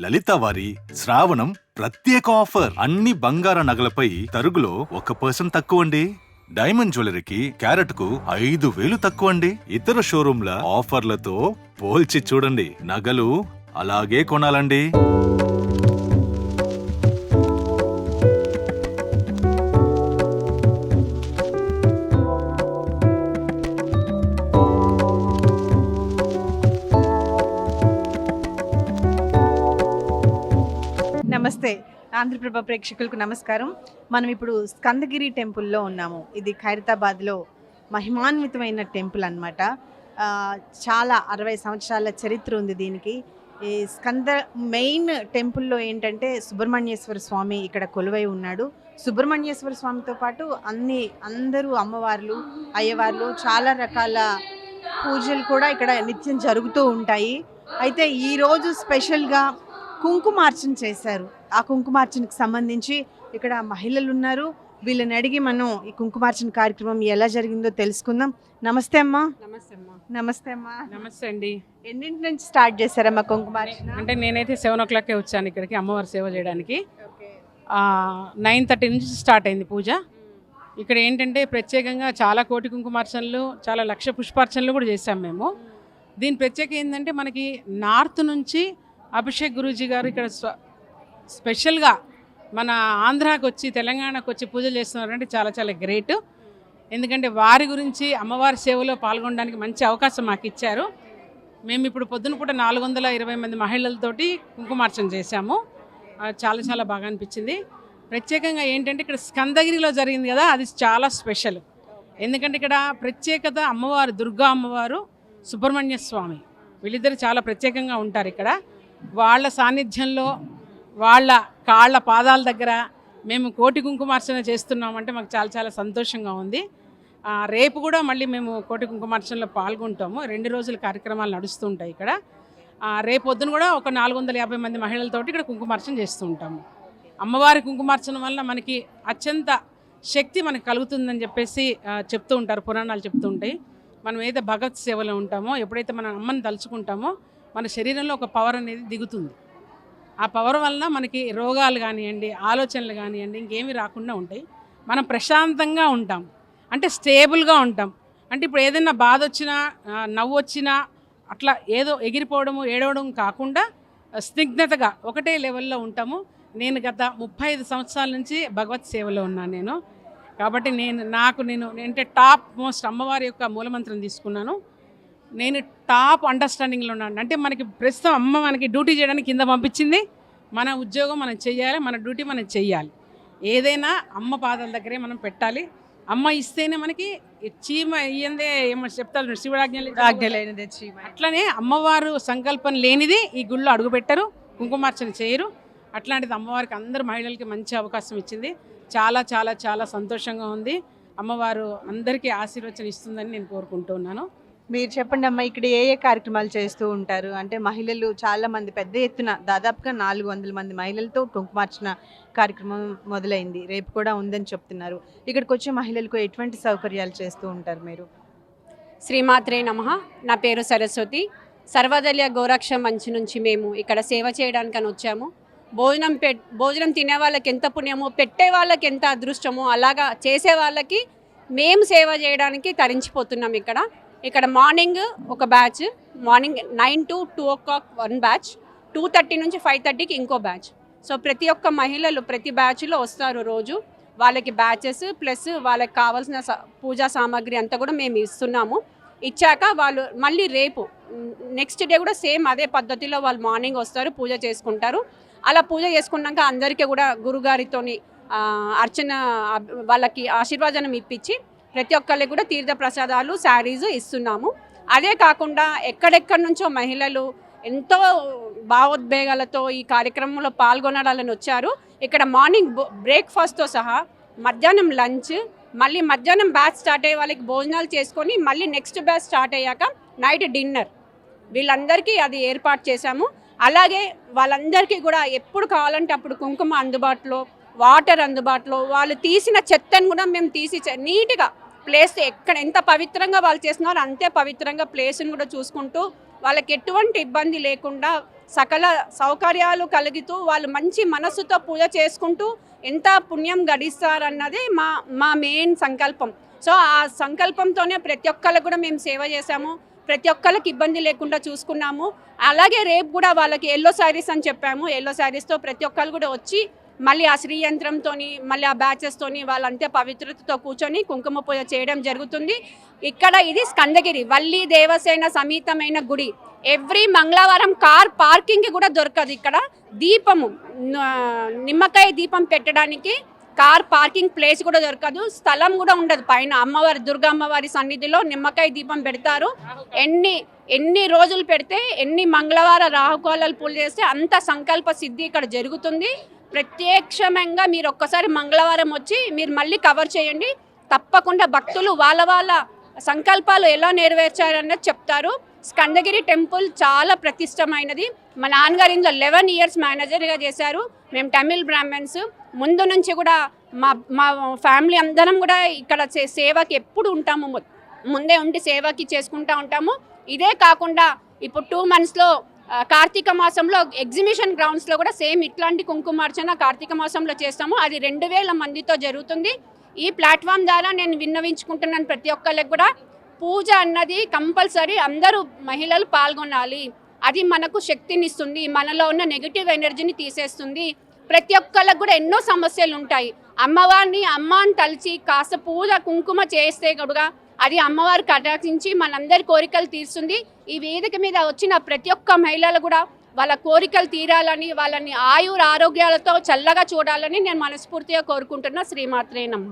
లలిత వారి శ్రావణం ప్రత్యేక ఆఫర్. అన్ని బంగార నగలపై తరుగులో ఒక పర్సెంట్ తక్కువ అండి డైమండ్ జ్యువెలరీకి క్యారెట్కు ఐదు వేలు తక్కువ అండి ఇతర షోరూంల ఆఫర్లతో పోల్చి చూడండి. నగలు అలాగే కొనాలండి. ఆంధ్రప్రభ ప్రేక్షకులకు నమస్కారం. మనం ఇప్పుడు స్కందగిరి టెంపుల్లో ఉన్నాము. ఇది ఖైరతాబాద్లో మహిమాన్వితమైన టెంపుల్ అనమాట చాలా అరవై సంవత్సరాల చరిత్ర ఉంది దీనికి. ఈ స్కంద మెయిన్ టెంపుల్లో ఏంటంటే సుబ్రహ్మణ్యేశ్వర స్వామి ఇక్కడ కొలువై ఉన్నాడు. సుబ్రహ్మణ్యేశ్వర స్వామితో పాటు అన్ని అందరూ అమ్మవార్లు అయ్యవార్లు చాలా రకాల పూజలు కూడా ఇక్కడ నిత్యం జరుగుతూ ఉంటాయి. అయితే ఈరోజు స్పెషల్గా కుంకుమార్చన చేశారు. ఆ కుంకుమార్చనకు సంబంధించి ఇక్కడ మహిళలు ఉన్నారు వీళ్ళని అడిగి మనం ఈ కుంకుమార్చన కార్యక్రమం ఎలా జరిగిందో తెలుసుకుందాం. నమస్తే అమ్మా. నమస్తే అమ్మా. నమస్తే అమ్మా. నమస్తే అండి. ఎన్నింటి నుంచి స్టార్ట్ చేశారమ్మా కుంకుమార్చన? అంటే నేనైతే సెవెన్ ఓ క్లాక్కే వచ్చాను ఇక్కడికి అమ్మవారి సేవ చేయడానికి. నైన్ థర్టీ నుంచి స్టార్ట్ అయింది పూజ. ఇక్కడ ఏంటంటే ప్రత్యేకంగా చాలా కోటి కుంకుమార్చనలు చాలా లక్ష పుష్పార్చనలు కూడా చేశాం మేము. దీని ప్రత్యేక ఏంటంటే మనకి నార్త్ నుంచి అభిషేక్ గురూజీ గారు ఇక్కడ స్వ- స్పెషల్గా మన ఆంధ్రాకి వచ్చి తెలంగాణకు వచ్చి పూజలు చేస్తున్నారంటే చాలా చాలా గ్రేట్. ఎందుకంటే వారి గురించి అమ్మవారి సేవలో పాల్గొనడానికి మంచి అవకాశం మాకు ఇచ్చారు. మేము ఇప్పుడు పొద్దున పూట నాలుగు వందల ఇరవై మంది మహిళలతోటి కుంకుమార్చన చేశాము. చాలా చాలా బాగా అనిపించింది. ప్రత్యేకంగా ఏంటంటే ఇక్కడ స్కందగిరిలో జరిగింది కదా అది చాలా స్పెషల్. ఎందుకంటే ఇక్కడ ప్రత్యేకత అమ్మవారు దుర్గా అమ్మవారు సుబ్రహ్మణ్య స్వామి. వీళ్ళిద్దరు చాలా ప్రత్యేకంగా ఉంటారు ఇక్కడ. వాళ్ళ సాన్నిధ్యంలో వాళ్ళ కాళ్ళ పాదాల దగ్గర మేము కోటి కుంకుమార్చన చేస్తున్నామంటే మాకు చాలా చాలా సంతోషంగా ఉంది. రేపు కూడా మళ్ళీ మేము కోటి కుంకుమార్చనలో పాల్గొంటాము. రెండు రోజుల కార్యక్రమాలు నడుస్తూ ఉంటాయి ఇక్కడ. రేపు పొద్దున కూడా ఒక నాలుగు వందల యాభై మంది మహిళలతోటి ఇక్కడ కుంకుమార్చన చేస్తూ ఉంటాము. అమ్మవారి కుంకుమార్చన వల్ల మనకి అత్యంత శక్తి మనకు కలుగుతుందని చెప్పేసి చెప్తూ ఉంటారు పురాణాలు చెప్తూ ఉంటాయి. మనం ఏదైతే భగవత్ సేవలో ఉంటామో ఎప్పుడైతే మన అమ్మని తలుచుకుంటామో మన శరీరంలో ఒక పవర్ అనేది దిగుతుంది. ఆ పవర్ వలన మనకి రోగాలు కానివ్వండి ఆలోచనలు కానివ్వండి ఇంకేమి రాకుండా ఉంటాయి. మనం ప్రశాంతంగా ఉంటాం. అంటే స్టేబుల్గా ఉంటాం. అంటే ఇప్పుడు ఏదైనా బాధ వచ్చినా నవ్వు వచ్చినా అట్లా ఏదో ఎగిరిపోవడము ఏడవడం కాకుండా స్నిగ్ధతగా ఒకటే లెవెల్లో ఉంటాము. నేను గత ముప్పై ఐదు సంవత్సరాల నుంచి భగవత్ సేవలో ఉన్నాను నేను. కాబట్టి నేను నాకు నేను అంటే టాప్ మోస్ట్ అమ్మవారి యొక్క మూలమంత్రం తీసుకున్నాను. నేను టాప్ అండర్స్టాండింగ్లో ఉన్నాను. అంటే మనకి ప్రస్తుతం అమ్మ మనకి డ్యూటీ చేయడానికి కింద పంపించింది. మన ఉద్యోగం మనం చెయ్యాలి మన డ్యూటీ మనం చెయ్యాలి. ఏదైనా అమ్మ పాదాల దగ్గరే మనం పెట్టాలి. అమ్మ ఇస్తేనే మనకి చీమ ఇయ్యందే ఏమో చెప్తారు శివుడాజ్ఞలు ఆజ్ఞలైనదే చీమ. అట్లనే అమ్మవారు సంకల్పం లేనిది ఈ గుళ్ళో అడుగుపెట్టరు కుంకుమార్చన చేయరు. అట్లాంటిది అమ్మవారికి అందరు మహిళలకి మంచి అవకాశం ఇచ్చింది. చాలా చాలా చాలా సంతోషంగా ఉంది. అమ్మవారు అందరికీ ఆశీర్వచన ఇస్తుందని నేను కోరుకుంటున్నాను. మీరు చెప్పండి అమ్మా ఇక్కడ ఏ ఏ కార్యక్రమాలు చేస్తూ ఉంటారు? అంటే మహిళలు చాలా మంది పెద్ద ఎత్తున దాదాపుగా నాలుగు వందల మంది మహిళలతో కుంకుమార్చన కార్యక్రమం మొదలైంది. రేపు కూడా ఉందని చెప్తున్నారు. ఇక్కడికి వచ్చే మహిళలకు ఎటువంటి సౌకర్యాలు చేస్తూ ఉంటారు మీరు? శ్రీమాత్రే నమ. నా పేరు సరస్వతి. సర్వదల్య గోరక్ష మంచి నుంచి మేము ఇక్కడ సేవ చేయడానికని వచ్చాము. భోజనం పె భోజనం తినే వాళ్ళకి ఎంత పుణ్యమో పెట్టే వాళ్ళకి ఎంత అదృష్టమో అలాగా చేసే వాళ్ళకి మేము సేవ చేయడానికి తరించిపోతున్నాం ఇక్కడ. ఇక్కడ మార్నింగ్ ఒక batch morning nine to two oh clock one batch two thirty నుంచి ఫైవ్ థర్టీకి ఇంకో బ్యాచ్. సో ప్రతి ఒక్క మహిళలు ప్రతి బ్యాచ్లో వస్తారు రోజు. వాళ్ళకి బ్యాచెస్ ప్లస్ వాళ్ళకి కావాల్సిన స- పూజా సామాగ్రి అంతా కూడా మేము ఇస్తున్నాము. ఇచ్చాక వాళ్ళు మళ్ళీ రేపు నెక్స్ట్ డే కూడా సేమ్ అదే పద్ధతిలో వాళ్ళు మార్నింగ్ వస్తారు పూజ చేసుకుంటారు. అలా పూజ చేసుకున్నాక అందరికీ కూడా గురుగారితోని అర్చన వాళ్ళకి ఆశీర్వాదనం ఇప్పించి ప్రతి ఒక్కరికి కూడా తీర్థ ప్రసాదాలు శారీస్ ఇస్తున్నాము. అదే కాకుండా ఎక్కడెక్కడి నుంచో మహిళలు ఎంతో భావోద్వేగాలతో ఈ కార్యక్రమంలో పాల్గొనాలని వచ్చారు. ఇక్కడ మార్నింగ్ బ్రేక్ఫాస్ట్తో సహా మధ్యాహ్నం లంచ్ మళ్ళీ మధ్యాహ్నం బ్యాచ్ స్టార్ట్ అయ్యే వాళ్ళకి భోజనాలు చేసుకొని మళ్ళీ నెక్స్ట్ బ్యాచ్ స్టార్ట్ అయ్యాక నైట్ డిన్నర్. వీళ్ళందరికీ అది ఏర్పాటు చేశాము. అలాగే వాళ్ళందరికీ కూడా ఎప్పుడు కావాలంటే అప్పుడు కుంకుమ అందుబాటులో వాటర్ అందుబాటులో వాళ్ళు తీసిన చెత్తను కూడా మేము తీసి నీట్గా ప్లేస్ ఎక్కడ ఎంత పవిత్రంగా వాళ్ళు చేస్తున్నారో అంతే పవిత్రంగా ప్లేస్ని కూడా చూసుకుంటూ వాళ్ళకి ఎటువంటి ఇబ్బంది లేకుండా సకల సౌకర్యాలు కలుగుతూ వాళ్ళు మంచి మనసుతో పూజ చేసుకుంటూ ఎంత పుణ్యం గడిస్తారన్నది మా మా మెయిన్ సంకల్పం. సో ఆ సంకల్పంతోనే ప్రతి ఒక్కరికి కూడా మేము సేవ చేశాము. ప్రతి ఒక్కరికి ఇబ్బంది లేకుండా చూసుకున్నాము. అలాగే రేపు కూడా వాళ్ళకి ఎల్లో శారీస్ అని చెప్పాము. ఎల్లో శారీస్తో ప్రతి ఒక్కరు కూడా వచ్చి మళ్ళీ ఆ శ్రీయంత్రంతో మళ్ళీ ఆ బ్యాచెస్తో వాళ్ళంతే పవిత్రతతో కూర్చొని కుంకుమ పూజ చేయడం జరుగుతుంది. ఇక్కడ ఇది స్కందగిరి వల్లి దేవసేన సమేతమైన గుడి. ఎవ్రీ మంగళవారం కార్ పార్కింగ్ కూడా దొరకదు ఇక్కడ. దీపము నిమ్మకాయ దీపం పెట్టడానికి కార్ పార్కింగ్ ప్లేస్ కూడా దొరకదు. స్థలం కూడా ఉండదు పైన. అమ్మవారి దుర్గా అమ్మవారి సన్నిధిలో నిమ్మకాయ దీపం పెడతారు. ఎన్ని ఎన్ని రోజులు పెడితే ఎన్ని మంగళవార రాహుకాలాలు పూజ చేస్తే అంత సంకల్ప సిద్ధి ఇక్కడ జరుగుతుంది. ప్రత్యక్షంగా మీరు ఒక్కసారి మంగళవారం వచ్చి మీరు మళ్ళీ కవర్ చేయండి. తప్పకుండా భక్తులు వాళ్ళ వాళ్ళ సంకల్పాలు ఎలా నెరవేర్చారన్నది చెప్తారు. స్కందగిరి టెంపుల్ చాలా ప్రతిష్టమైనది. మా నాన్నగారు ఇందులో లెవెన్ ఇయర్స్ మేనేజర్గా చేశారు. మేము తమిళ్ బ్రాహ్మణ్స్. ముందు నుంచి కూడా మా మా ఫ్యామిలీ అందరం కూడా ఇక్కడ చే- సేవకి ఎప్పుడు ఉంటాము. ము- ముందే ఉండి సేవకి చేసుకుంటూ ఉంటాము. ఇదే కాకుండా ఇప్పుడు టూ మంత్స్లో కార్తీక మాసంలో ఎగ్జిబిషన్ గ్రౌండ్స్లో కూడా సేమ్ ఇట్లాంటి కుంకుమార్చన కార్తీక మాసంలో చేస్తాము. అది రెండు వేల మందితో జరుగుతుంది. ఈ ప్లాట్ఫామ్ ద్వారా నేను విన్నవించుకుంటున్నాను ప్రతి ఒక్కళ్ళకి కూడా. పూజ అన్నది కంపల్సరీ అందరూ మహిళలు పాల్గొనాలి. అది మనకు శక్తినిస్తుంది. మనలో ఉన్న నెగిటివ్ ఎనర్జీని తీసేస్తుంది. ప్రతి ఒక్కళ్ళకి కూడా ఎన్నో సమస్యలు ఉంటాయి. అమ్మవారిని అమ్మ అని తలిచి కాస్త పూజ కుంకుమ చేస్తే కూడా అది అమ్మవారు కటాక్షించి మనందరి కోరికలు తీరుస్తుంది. ఈ వేదిక మీద వచ్చిన ప్రతి ఒక్క మహిళలు కూడా వాళ్ళ కోరికలు తీరాలని వాళ్ళని ఆయుర ఆరోగ్యాలతో చల్లగా చూడాలని నేను మనస్ఫూర్తిగా కోరుకుంటున్నా. శ్రీమాత్రే నమ్మ